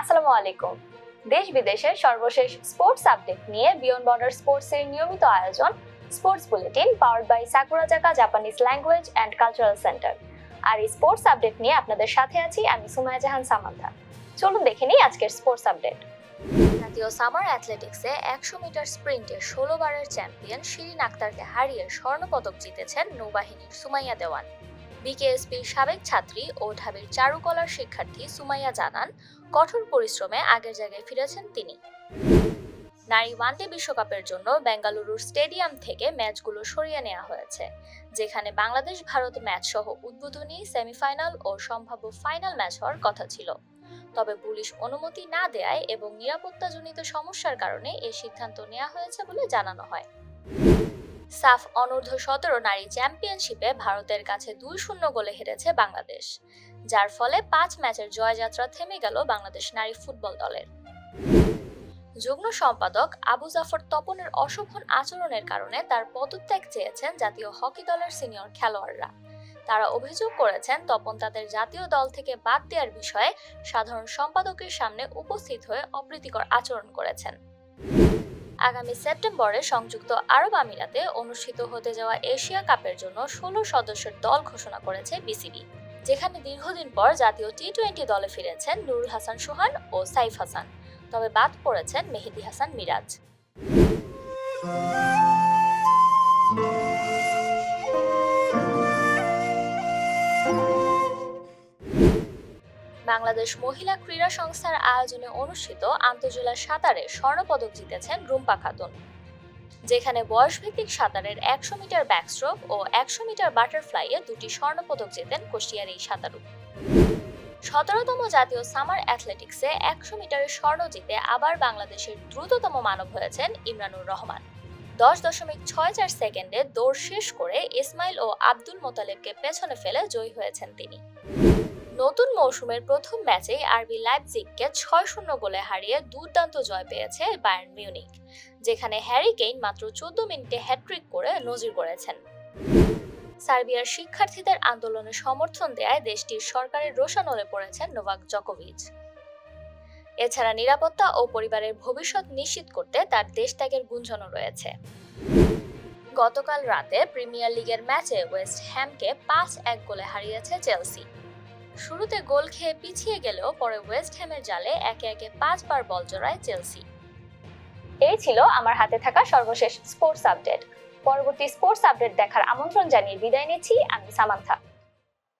আসসালামু আলাইকুম। দেশ বিদেশের সর্বশেষ স্পোর্টস আপডেট নিয়ে বিয়ন্ড বর্ডার স্পোর্টস এর নিয়মিত আয়োজন, sports bulletin powered by Sakurazaka Japanese language and cultural centre আর এই স্পোর্টস আপডেট নিয়ে আপনাদের সাথে আছি আমি সুমায়া জাহান সামান্থা চলুন দেখে নিই আজকের স্পোর্টস আপডেট। জাতীয় সামার অ্যাথলেটিক্সে একশো মিটার স্প্রিন্টে ষোলো বারের চ্যাম্পিয়ন শিরিন আক্তারকে হারিয়ে স্বর্ণপদক জিতেছেন নৌবাহিনীর সুমাইয়া দেওয়ান। বিকেএসপির সাবেক ছাত্রী ও ঢাবির চারুকলার শিক্ষার্থী সুমাইয়া জানান, কঠোর পরিশ্রমে আগের জায়গায় ফিরেছেন তিনি। নারী ওয়ানডে বিশ্বকাপের জন্য বেঙ্গালুরুর স্টেডিয়াম থেকে ম্যাচগুলো সরিয়ে নেওয়া হয়েছে, যেখানে বাংলাদেশ, ভারত ম্যাচ সহ উদ্বোধনী, সেমিফাইনাল ও সম্ভাব্য ফাইনাল ম্যাচ হওয়ার কথা ছিল। তবে পুলিশ অনুমতি না দেয় এবং নিরাপত্তাজনিত সমস্যার কারণে এই সিদ্ধান্ত নেওয়া হয়েছে বলে জানানো হয়। সাফ অনূর্ধ্ব সতেরো নারী চ্যাম্পিয়নশিপে ভারতের কাছে দুই শূন্য গোলে হেরেছে বাংলাদেশ, যার ফলে পাঁচ ম্যাচের জয়যাত্রা থেমে গেল বাংলাদেশ নারী ফুটবল দলের। যুগ্ম সম্পাদক আবু জাফর তপনের অশোভন আচরণের কারণে তার পদত্যাগ চেয়েছেন জাতীয় হকি দলের সিনিয়র খেলোয়াড়রা। তারা অভিযোগ করেছেন, তপন তাদের জাতীয় দল থেকে বাদ দেওয়ার বিষয়ে সাধারণ সম্পাদকের সামনে উপস্থিত হয়ে অপ্রীতিকর আচরণ করেছেন। আগামী সেপ্টেম্বরে সংযুক্ত আরব আমিরাতে অনুষ্ঠিত হতে যাওয়া এশিয়া কাপের জন্য ষোলো সদস্যের দল ঘোষণা করেছে বিসিবি, যেখানে দীর্ঘদিন পর জাতীয় টি টোয়েন্টি দলে ফিরেছেন নুরুল হাসান সোহান ও সাইফ হাসান। তবে বাদ পড়েছেন মেহেদি হাসান মিরাজ। বাংলাদেশ মহিলা ক্রীড়া সংস্থার আয়োজনে অনুষ্ঠিত আন্তজেলা সাঁতারে স্বর্ণপদক জিতেছেন রুম্পা খাতুন, যেখানে বয়সভিত্তিক সাঁতারের একশো মিটার ব্যাকস্ট্রোক ও একশো মিটার বাটারফ্লাইয়ে দুটি স্বর্ণপদক জেতেন কুষ্টিয়ার এই সাঁতারু। সতেরোতম জাতীয় সামার অ্যাথলেটিক্সে একশো মিটারের স্বর্ণ জিতে আবার বাংলাদেশের দ্রুততম মানব হয়েছেন ইমরানুর রহমান। দশ দশমিক ছয় চার সেকেন্ডে দৌড় শেষ করে ইসমাইল ও আব্দুল মোতালেবকে পেছনে ফেলে জয়ী হয়েছেন তিনি। নতুন মৌসুমের প্রথম ম্যাচেই আরবি লাইপজিগকে ছয় শূন্য গোলে হারিয়ে দুর্দান্ত জয় পেয়েছে বায়ার্ন মিউনিক যেখানে হ্যারি কেইন মাত্র চোদ্দ মিনিটে হ্যাট্রিক করে নজির করেছেন সার্বিয়ার শিক্ষার্থীদের আন্দোলনে সমর্থন দেয় দেশটির সরকারের রোশানলে পড়েছেন নোভাক জকোভিচ। এছাড়া নিরাপত্তা ও পরিবারের ভবিষ্যৎ নিশ্চিত করতে তার দেশ ত্যাগের গুঞ্জনও রয়েছে। গতকাল রাতে প্রিমিয়ার লিগের ম্যাচে ওয়েস্ট হ্যামকে পাঁচ এক গোলে হারিয়েছে চেলসি। শুরুতে গোল খেয়ে পিছিয়ে গেলেও পরে ওয়েস্ট হ্যামের জালে একে একে পাঁচবার বল জড়ায় চেলসি। এই ছিল আমার হাতে থাকা সর্বশেষ স্পোর্টস আপডেট। পরবর্তী স্পোর্টস আপডেট দেখার আমন্ত্রণ জানিয়ে বিদায় নিচ্ছি। আমি সামান্থা।